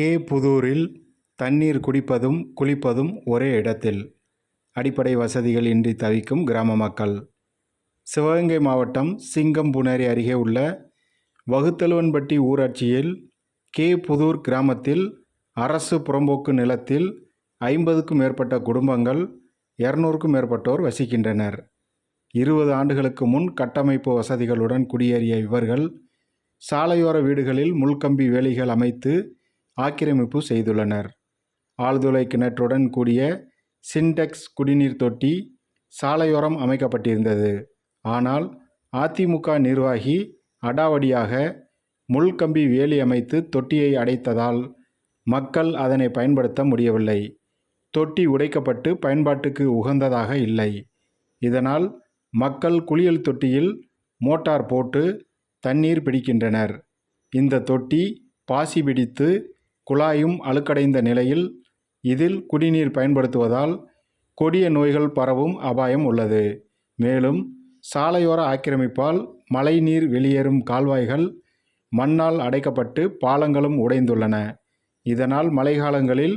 K புதூரில் தண்ணீர் குடிப்பதும் குளிப்பதும் ஒரே இடத்தில். அடிப்படை வசதிகள் இன்றி தவிக்கும் கிராம மக்கள். சிவகங்கை மாவட்டம் சிங்கம்புணரி அருகே உள்ள வகுத்தலுவன்பட்டி ஊராட்சியில் கே புதூர் கிராமத்தில் அரசு புறம்போக்கு நிலத்தில் ஐம்பதுக்கும் மேற்பட்ட குடும்பங்கள் இரநூறுக்கும் மேற்பட்டோர் வசிக்கின்றனர். இருபது ஆண்டுகளுக்கு முன் கட்டமைப்பு வசதிகளுடன் குடியேறிய இவர்கள் சாலையோர வீடுகளில் முள்கம்பி வேலிகள் அமைத்து ஆக்கிரமிப்பு செய்துள்ளனர். ஆழ்துளை கிணற்றுடன் கூடிய சின்டெக்ஸ் குடிநீர் தொட்டி சாலையோரம் அமைக்கப்பட்டிருந்தது. ஆனால் அதிமுக நிர்வாகி அடாவடியாக முள்கம்பி வேலி அமைத்து தொட்டியை அடைத்ததால் மக்கள் அதனை பயன்படுத்த முடியவில்லை. தொட்டி உடைக்கப்பட்டு பயன்பாட்டுக்கு உகந்ததாக இல்லை. இதனால் மக்கள் குளியல் தொட்டியில் மோட்டார் போட்டு தண்ணீர் பிடிக்கின்றனர். இந்த தொட்டி பாசி பிடித்து குழாயும் அழுக்கடைந்த நிலையில் இதில் குடிநீர் பயன்படுத்துவதால் கொடிய நோய்கள் பரவும் அபாயம் உள்ளது. மேலும் சாலையோர ஆக்கிரமிப்பால் மழைநீர் வெளியேறும் கால்வாய்கள் மண்ணால் அடைக்கப்பட்டு பாலங்களும் உடைந்துள்ளன. இதனால் மழைக்காலங்களில்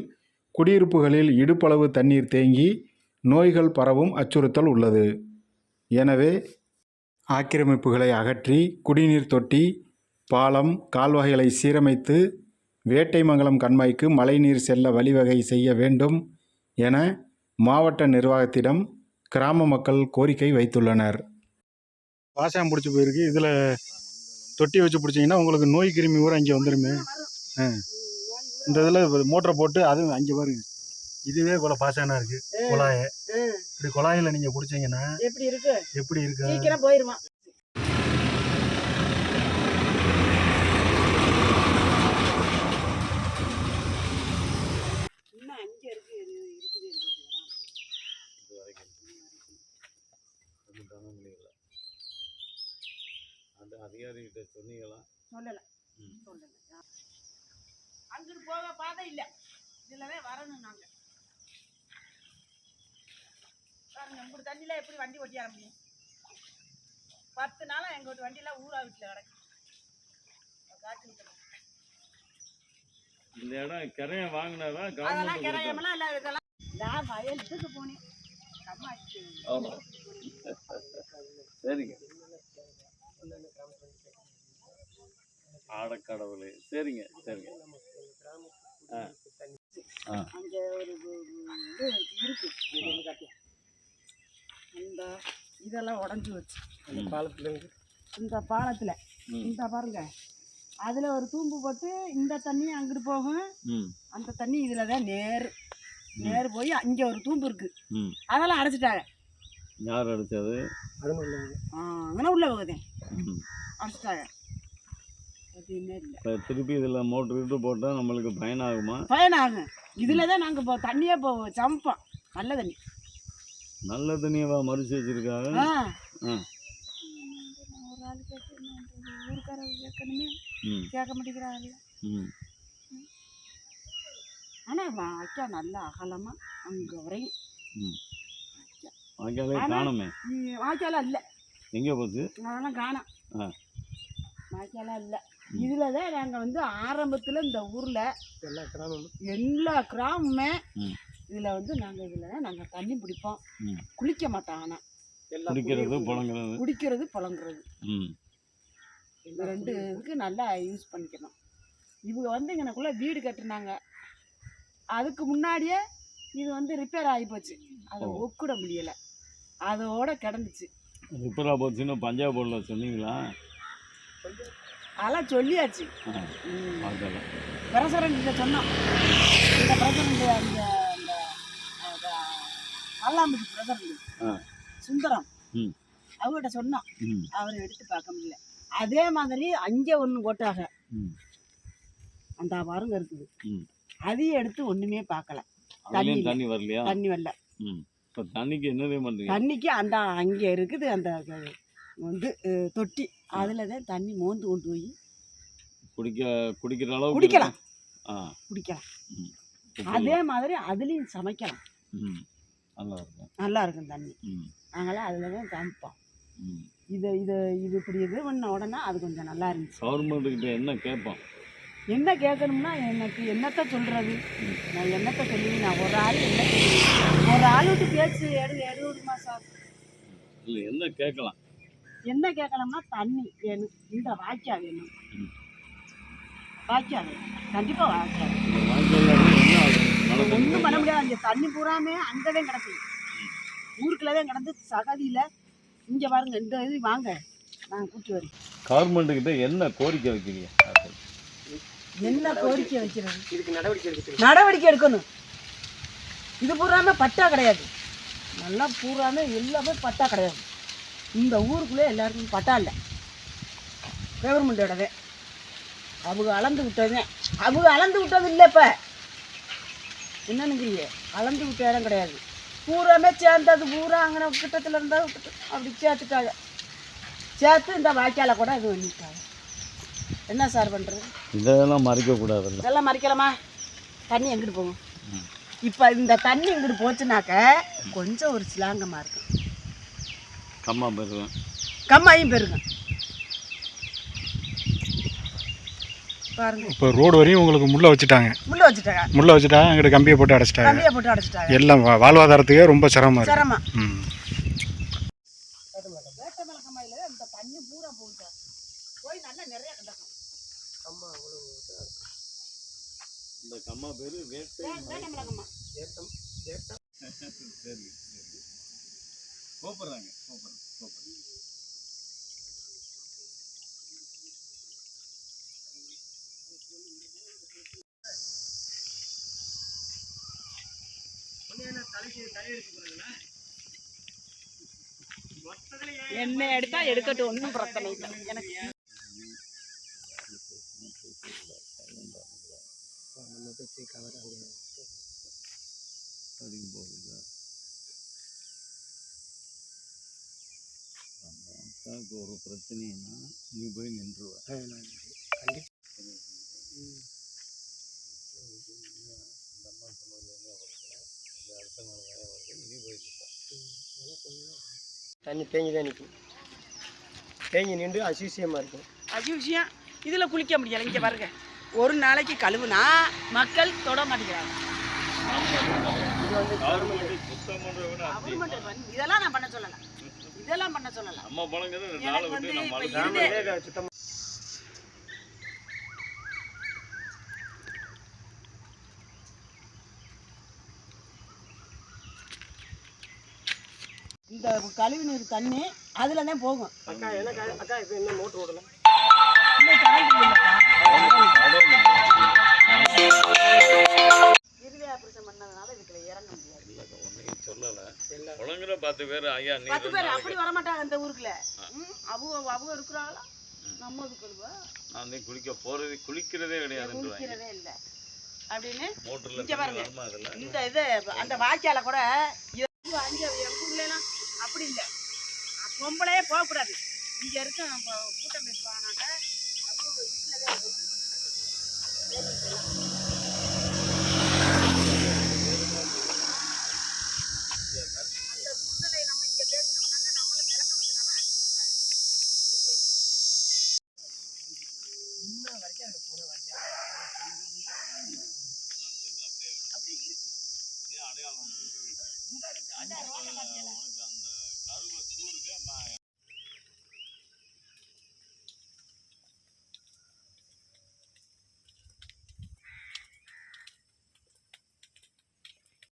குடியிருப்புகளில் இடுப்பளவு தண்ணீர் தேங்கி நோய்கள் பரவும் அச்சுறுத்தல் உள்ளது. எனவே ஆக்கிரமிப்புகளை அகற்றி குடிநீர் தொட்டி பாலம் கால்வாய்களை சீரமைத்து வேட்டைமங்கலம் கண்மாய்க்கு மழைநீர் செல்ல வழிவகை செய்ய வேண்டும் என மாவட்ட நிர்வாகத்திடம் கிராம மக்கள் கோரிக்கை வைத்துள்ளனர். பாசம் பிடிச்சி போயிருக்கு. இதில் தொட்டி வச்சு பிடிச்சிங்கன்னா உங்களுக்கு நோய் கிருமி கூட இங்கே வந்துருமே. ஆ. இந்த இதில் மோட்டரை போட்டு அதுவும் அங்கே பாருங்க. இதுவே இவ்வளோ பாசனா இருக்கு. குழாய. இப்படி குழாயில் நீங்கள் பிடிச்சீங்கன்னா எப்படி இருக்கு? எப்படி இருக்கு சீக்கிரம் போயிருமா இன்னும் அங்க இருக்கு இது இருக்குது அந்த அதிகாரிகிட்ட சொன்னீங்களா? சொல்லல. சொல்லல. அங்கிட்டு போக பாதை இல்ல. இதுலதான் வரணும் நாங்க. பாருங்க இப்படி தண்ணியில எப்படி வண்டி ஓட்டியார முடியும் பத்து நாளா எங்க வீட்டு வண்டியெல்லாம் ஊரா வீட்டுல கிடக்கு. இந்த இடம் கிரைய வாங்கினதா அதெல்லாம் கிரையமெல்லாம் இல்ல இதெல்லாம் நான் வயலுக்கு போனேன். சரிங்க. ஆடக்கடவுளே. சரிங்க சரிங்க. ஆ. ஆ. அங்க ஒரு இது இருக்கு. இந்த இதெல்லாம் உடஞ்சி வச்சு. ம். இந்த பாலத்துல. இந்த பாருங்க. அதுல ஒரு தூம்பு போட்டு இந்த தண்ணி அங்கிட்டு போகும். அந்த தண்ணி இதுல தான் நேர். நேர் போய் அங்க ஒரு தூம்பு இருக்கு. அதெல்லாம் அடைச்சிட்டாங்க. யார் அடிச்சது? அங்கே உள்ள போகுதே. அடைச்சிட்டாங்க. எதுவுமே இல்லை. இப்போ திருப்பி இதில் மோட்ரு இட்டு போட்டால் நம்மளுக்கு பயனாகுமா? பயனாகும். இதுல தான் நாங்க இப்போ தண்ணியே போவோம் சமைப்போம். நல்ல தண்ணி. நல்ல தண்ணியவா மறுச்சு வச்சிருக்காங்க? ஒரு ஆள் ஊருக்காரங்க கேட்கணுமே கேட்க மாட்டேங்கிறாங்க ம் ஆனால் வாய்க்கா நல்லா அகலமாக அங்கே வரையும். ம். வாய்க்காலே காணுமே. வாய்க்காலாம் இல்லை. எங்கே போச்சு? அதெல்லாம் காணோம். ஆ. வாய்க்காலாம் இல்லை. இதில் தான் நாங்கள் வந்து ஆரம்பத்தில் இந்த ஊரில் எல்லா கிராமமும். எல்லா கிராமமே. இதில் வந்து நாங்கள் இதில் தான் நாங்கள் தண்ணி பிடிப்போம். குளிக்க மாட்டோம் ஆனால் குடிக்கிறது புழங்குறது. குடிக்கிறது புழங்குறது. ம். இது ரெண்டு இதுக்கு நல்லா யூஸ் பண்ணிக்கணும். இவங்க வந்து இங்கனக்குள்ளே வீடு கட்டுனாங்க. அதுக்கு முன்னாடியே இது வந்து ரிப்பேர் ஆகி போச்சு. அதை. ஒக்கிட முடியலை. அதோட கிடந்துச்சு. ரிப்பேராக போச்சுன்னு பஞ்சாப் போர்டில் சொன்னீங்களா? அதெல்லாம் சொல்லியாச்சு. பார்க்கல பிரசிடண்ட்ட சொன்னோம் இந்த பிரசிடண்ட் அந்த அந்த அந்த அல்லாம்பட்டி பிரசிடண்ட் ஆ. சுந்தரம். அவர்கிட்ட சொன்னோம் ம். அவர் எடுத்து பார்க்க முடியல. அதே மாதிரி அங்கே ஒன்று போட்டாங்க. ம். அந்த பாருங்க இருக்குது. அதையும் எடுத்து ஒன்றுமே பார்க்கல. தண்ணி வரலையா? தண்ணி வரல. இப்போ தண்ணிக்கு பண்ணுறீங்க தண்ணிக்கு அந்த அங்கே இருக்குது அந்த வந்து தொட்டி. அதில் தான் தண்ணி மோந்து கொண்டு போய் குடிக்க குடிக்கிற அளவுக்கு குடிக்கலாம். குடிக்கலாம். அதே மாதிரி அதுலேயும் சமைக்கலாம். நல்லா இருக்கும். நல்லா இருக்கும் தண்ணி. நாங்களாம் அதில் தான் சமைப்போம். இது இது இது இப்படி இது பண்ண உடனே அது கொஞ்சம் நல்லா இருந்துச்சு. கவர்மெண்ட்டுக்கிட்ட என்ன கேட்போம்? என்ன கேட்கணும்னா எனக்கு என்னத்த சொல்கிறது நான் என்னத்த சொல்லி நான் ஒரு ஆள் என்ன ஒரு ஆள் விட்டு பேச்சு எடு எடுமா சார். இல்லை என்ன கேட்கலாம்? என்ன கேட்கலாம்னா தண்ணி வேணும். இந்த வாய்க்கா வேணும். வாய்க்கா வேணும். கண்டிப்பாக வாய்க்கா வேணும். ஒன்றும் பண்ண? முடியாது. அங்கே தண்ணி பூராமே அங்கே தான் கிடக்கு. ஊருக்குள்ள தான் கிடந்து சகதியில் இங்கே பாருங்க இந்த இது வாங்க. நான் கூட்டி வரேன். கவர்மெண்ட் கிட்ட என்ன கோரிக்கை வைக்கிறீங்க? என்ன கோரிக்கை வைக்கிறது? இதுக்கு நடவடிக்கை எடுத்து நடவடிக்கை எடுக்கணும். இது பூராமே பட்டா கிடையாது. நல்லா பூராமே எல்லாமே பட்டா கிடையாது. இந்த ஊருக்குள்ளே எல்லாருக்கும் பட்டா இல்லை. கவர்மெண்டோடவே அவங்க அளந்து விட்டதே அவங்க அளந்து விட்டது இல்லை இப்போ. என்னன்னுங்கிறீங்க அளந்து விட்ட இடம் கிடையாது. பூராமே சேர்ந்தது பூரா அங்கே கிட்டத்தில் இருந்தால் அப்படி சேர்த்துட்டாங்க. சேர்த்து இந்த வாய்க்கால கூட இது பண்ணிட்டாங்க. என்ன சார் பண்ணுறது இதெல்லாம் மறைக்க கூடாதுல்ல. இதெல்லாம் மறைக்கலாமா? தண்ணி எங்கிட்டு போகும்? இப்போ இந்த தண்ணி எங்கிட்டு போச்சுனாக்க கொஞ்சம் ஒரு சிலாங்கமாக இருக்கும். கம்மா பெறுவேன். கம்மாயும் பெருகும் பாருங்க. இப்போ ரோடு வரையும் உங்களுக்கு முள்ள வச்சுட்டாங்க. முள்ள வச்சுட்டாங்க. முள்ள வச்சுட்டாங்க அங்கிட்ட கம்பியை போட்டு அடைச்சிட்டாங்க. கம்பியை போட்டு அடைச்சிட்டாங்க. எல்லாம் வா- வாழ்வாதாரத்துக்கே ரொம்ப சிரமமாக இருக்கு சிரமம். ம். இந்த தண்ணி பூரா போகும் சார் போய் நல்லா நிறைய கிடக்கும் அம்மா அவ்வளவு இந்த கம்மா. பேரு வேட்டை சரி சரி கூப்பிட்றாங்க கூப்பிட்றேன் கூப்பிட்றேன் என்ன எடுத்தா எடுக்கட்டும் ஒன்றும் பிரச்சனை இல்லை. எனக்கு போய் அக்காவுக்கு ஒரு பிரச்சனைன்னா நீ போய் நின்றுவ. கண்டிப்பாக தண்ணி தேங்கி தான் நிற்கும் தேங்கி நின்று அசிசியமாக இருக்கும். அது விஷயம் இதில் குளிக்க முடியல. இங்கே பாருங்க. ஒரு நாளைக்கு கழுவுனா மக்கள் தொட மாட்டேங்கிறாங்க. இதெல்லாம் நான் பண்ண சொல்லலை. இதெல்லாம் பண்ண சொல்லலை. நம்ம பழங்கிறது நாளை விட்டு வந்து நம்ம சுத்தமாக இந்த கழிவு நீர் தண்ணி அதில் தான் போகும். அக்கா எனக்கு அக்கா இப்போ இன்னும் மோட்ரு ஓடல ஐயா நீ பத்து பேர் அப்படி வர மாட்டாங்க இந்த ஊருக்குள்ள. ம், அவங்க அவங்க இருக்கிறாங்களா? நம்ம நான் குளிக்க போறது குளிக்கிறதே கிடையாதுன்றாங்க குளிக்கிறதே இல்லை. அப்படின்னு இங்க பாருங்க. இந்த இது அந்த வாய்க்கால கூட அங்க எங்க ஊர்லாம் அப்படி இல்லை. பொம்பளையே போகக்கூடாது. இங்க இருக்க கூட்டம் பேசுவாங்கனாக்க அவங்க வீட்டுல அடையாளம் உனக்கு அந்த கருவை சூருக